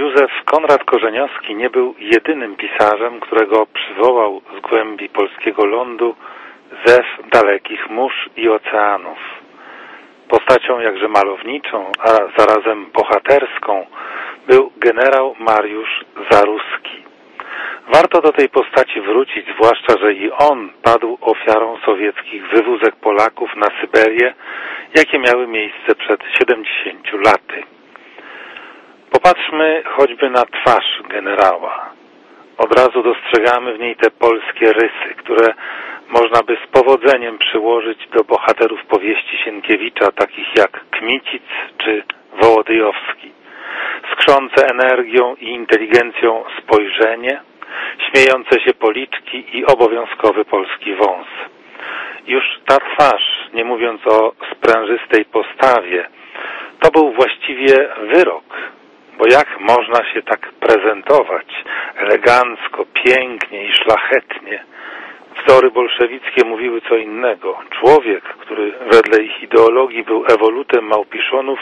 Józef Konrad Korzeniowski nie był jedynym pisarzem, którego przywołał z głębi polskiego lądu zew dalekich mórz i oceanów. Postacią jakże malowniczą, a zarazem bohaterską był generał Mariusz Zaruski. Warto do tej postaci wrócić, zwłaszcza, że i on padł ofiarą sowieckich wywózek Polaków na Syberię, jakie miały miejsce przed 70 laty. Popatrzmy choćby na twarz generała. Od razu dostrzegamy w niej te polskie rysy, które można by z powodzeniem przyłożyć do bohaterów powieści Sienkiewicza, takich jak Kmicic czy Wołodyjowski. Skrzące energią i inteligencją spojrzenie, śmiejące się policzki i obowiązkowy polski wąs. Już ta twarz, nie mówiąc o sprężystej postawie, to był właściwie wyrok, bo jak można się tak prezentować elegancko, pięknie i szlachetnie? Wzory bolszewickie mówiły co innego. Człowiek, który wedle ich ideologii był ewolutem małpiszonów,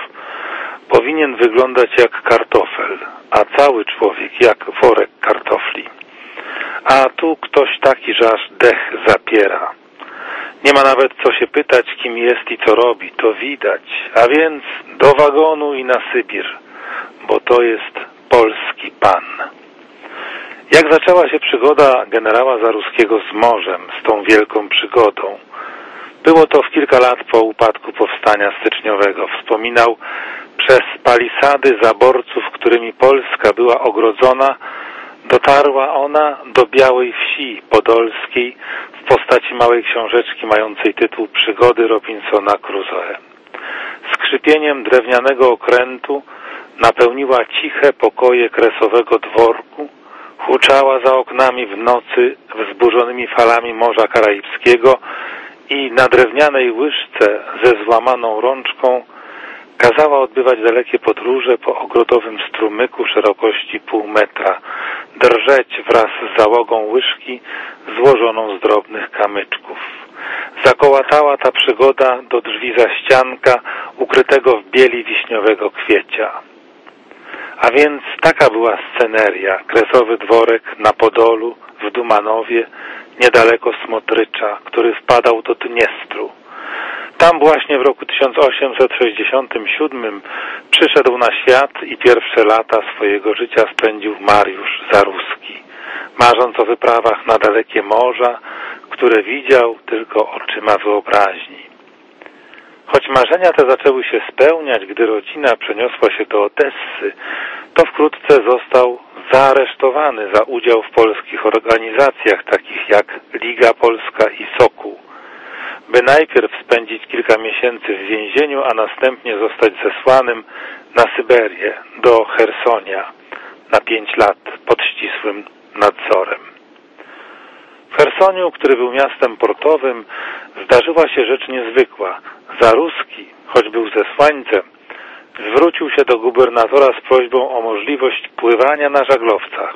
powinien wyglądać jak kartofel, a cały człowiek jak worek kartofli. A tu ktoś taki, że aż dech zapiera. Nie ma nawet co się pytać, kim jest i co robi, to widać. A więc do wagonu i na Sybir, bo to jest polski pan. Jak zaczęła się przygoda generała Zaruskiego z morzem, z tą wielką przygodą? Było to w kilka lat po upadku powstania styczniowego. Wspominał, przez palisady zaborców, którymi Polska była ogrodzona, dotarła ona do Białej Wsi Podolskiej w postaci małej książeczki mającej tytuł Przygody Robinsona Crusoe. Skrzypieniem drewnianego okrętu napełniła ciche pokoje kresowego dworku, huczała za oknami w nocy wzburzonymi falami Morza Karaibskiego i na drewnianej łyżce ze złamaną rączką kazała odbywać dalekie podróże po ogrodowym strumyku szerokości pół metra, drżeć wraz z załogą łyżki złożoną z drobnych kamyczków. Zakołatała ta przygoda do drzwi zaścianka ukrytego w bieli wiśniowego kwiecia. A więc taka była sceneria, kresowy dworek na Podolu, w Dumanowie, niedaleko Smotrycza, który wpadał do Dniestru. Tam właśnie w roku 1867 przyszedł na świat i pierwsze lata swojego życia spędził Mariusz Zaruski, marząc o wyprawach na dalekie morza, które widział tylko oczyma wyobraźni. Choć marzenia te zaczęły się spełniać, gdy rodzina przeniosła się do Odessy, to wkrótce został zaaresztowany za udział w polskich organizacjach takich jak Liga Polska i Sokół, by najpierw spędzić kilka miesięcy w więzieniu, a następnie zostać zesłanym na Syberię, do Hersonia na pięć lat pod ścisłym nadzorem. W Hersoniu, który był miastem portowym, zdarzyła się rzecz niezwykła. Zaruski, choć był zesłańcem, zwrócił się do gubernatora z prośbą o możliwość pływania na żaglowcach.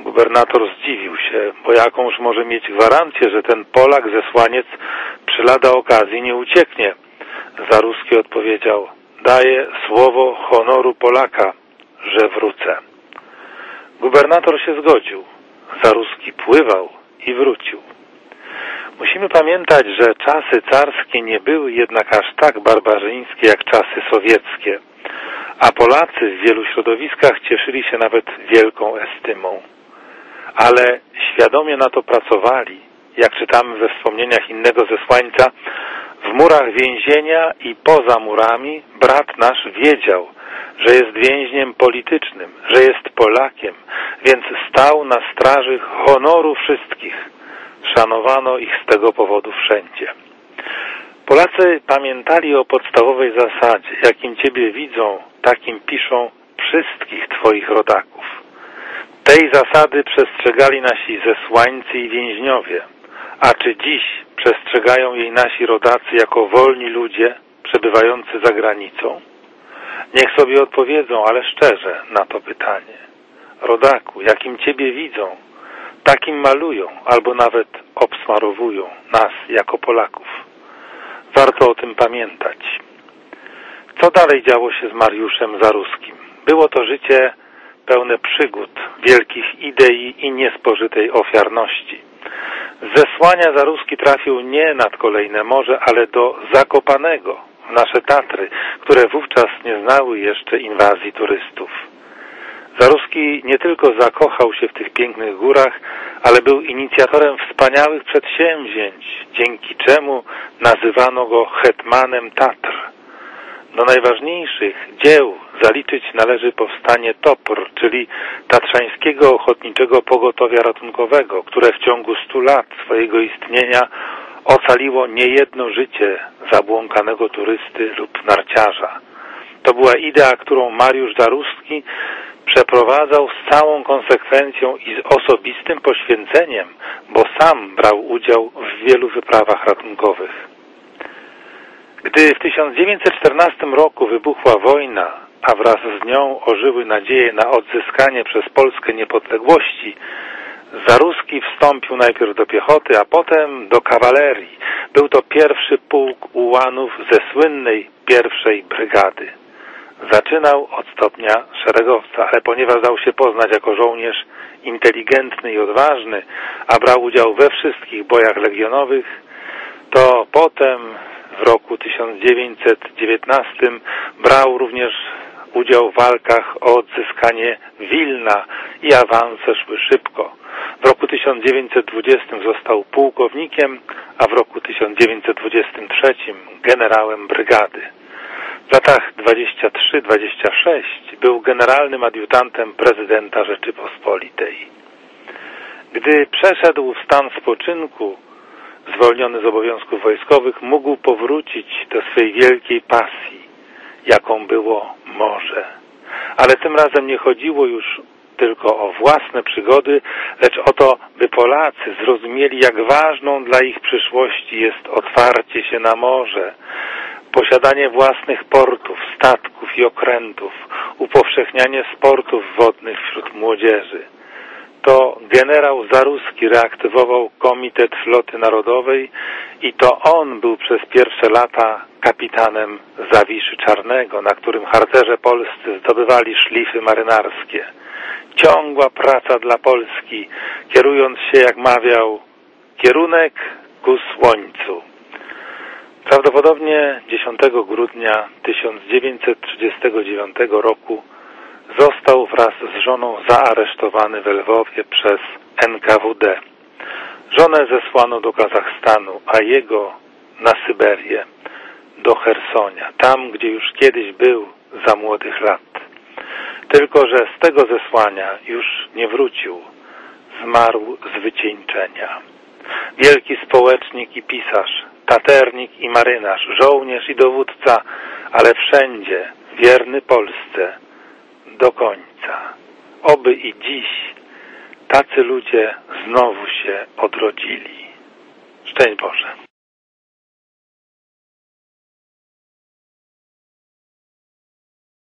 Gubernator zdziwił się, bo jakąż może mieć gwarancję, że ten Polak, zesłaniec, przy lada okazji nie ucieknie. Zaruski odpowiedział, daję słowo honoru Polaka, że wrócę. Gubernator się zgodził. Zaruski pływał i wrócił. Musimy pamiętać, że czasy carskie nie były jednak aż tak barbarzyńskie jak czasy sowieckie, a Polacy w wielu środowiskach cieszyli się nawet wielką estymą. Ale świadomie na to pracowali, jak czytamy we wspomnieniach innego zesłańca, w murach więzienia i poza murami brat nasz wiedział, że jest więźniem politycznym, że jest Polakiem, więc stał na straży honoru wszystkich. Szanowano ich z tego powodu wszędzie. Polacy pamiętali o podstawowej zasadzie, jakim Ciebie widzą, takim piszą wszystkich Twoich rodaków. Tej zasady przestrzegali nasi zesłańcy i więźniowie. A czy dziś przestrzegają jej nasi rodacy jako wolni ludzie przebywający za granicą? Niech sobie odpowiedzą, ale szczerze na to pytanie. Rodaku, jakim Ciebie widzą, takim malują albo nawet obsmarowują nas jako Polaków. Warto o tym pamiętać. Co dalej działo się z Mariuszem Zaruskim? Było to życie pełne przygód, wielkich idei i niespożytej ofiarności. Z zesłania Zaruski trafił nie nad kolejne morze, ale do Zakopanego, w nasze Tatry, które wówczas nie znały jeszcze inwazji turystów. Zaruski nie tylko zakochał się w tych pięknych górach, ale był inicjatorem wspaniałych przedsięwzięć, dzięki czemu nazywano go hetmanem Tatr. Do najważniejszych dzieł zaliczyć należy powstanie TOPR, czyli Tatrzańskiego Ochotniczego Pogotowia Ratunkowego, które w ciągu stu lat swojego istnienia ocaliło niejedno życie zabłąkanego turysty lub narciarza. To była idea, którą Mariusz Daruski przeprowadzał z całą konsekwencją i z osobistym poświęceniem, bo sam brał udział w wielu wyprawach ratunkowych. Gdy w 1914 roku wybuchła wojna, a wraz z nią ożyły nadzieje na odzyskanie przez Polskę niepodległości, Zaruski wstąpił najpierw do piechoty, a potem do kawalerii. Był to pierwszy pułk ułanów ze słynnej pierwszej brygady. Zaczynał od stopnia szeregowca, ale ponieważ dał się poznać jako żołnierz inteligentny i odważny, a brał udział we wszystkich bojach legionowych, to potem w roku 1919 brał również udział w walkach o odzyskanie Wilna i awanse szły szybko. W roku 1920 został pułkownikiem, a w roku 1923 generałem brygady. W latach 23-26 był generalnym adiutantem prezydenta Rzeczypospolitej. Gdy przeszedł w stan spoczynku, zwolniony z obowiązków wojskowych, mógł powrócić do swej wielkiej pasji, jaką było morze. Ale tym razem nie chodziło już tylko o własne przygody, lecz o to, by Polacy zrozumieli, jak ważną dla ich przyszłości jest otwarcie się na morze, posiadanie własnych portów, statków i okrętów, upowszechnianie sportów wodnych wśród młodzieży. To generał Zaruski reaktywował Komitet Floty Narodowej i to on był przez pierwsze lata kapitanem Zawiszy Czarnego, na którym harcerze polscy zdobywali szlify marynarskie. Ciągła praca dla Polski, kierując się, jak mawiał, kierunek ku słońcu. Prawdopodobnie 10 grudnia 1939 roku został wraz z żoną zaaresztowany w Lwowie przez NKWD. Żonę zesłano do Kazachstanu, a jego na Syberię, do Hersonia, tam gdzie już kiedyś był za młodych lat. Tylko, że z tego zesłania już nie wrócił. Zmarł z wycieńczenia. Wielki społecznik i pisarz, taternik i marynarz, żołnierz i dowódca, ale wszędzie wierny Polsce do końca. Oby i dziś tacy ludzie znowu się odrodzili. Szczęść Boże.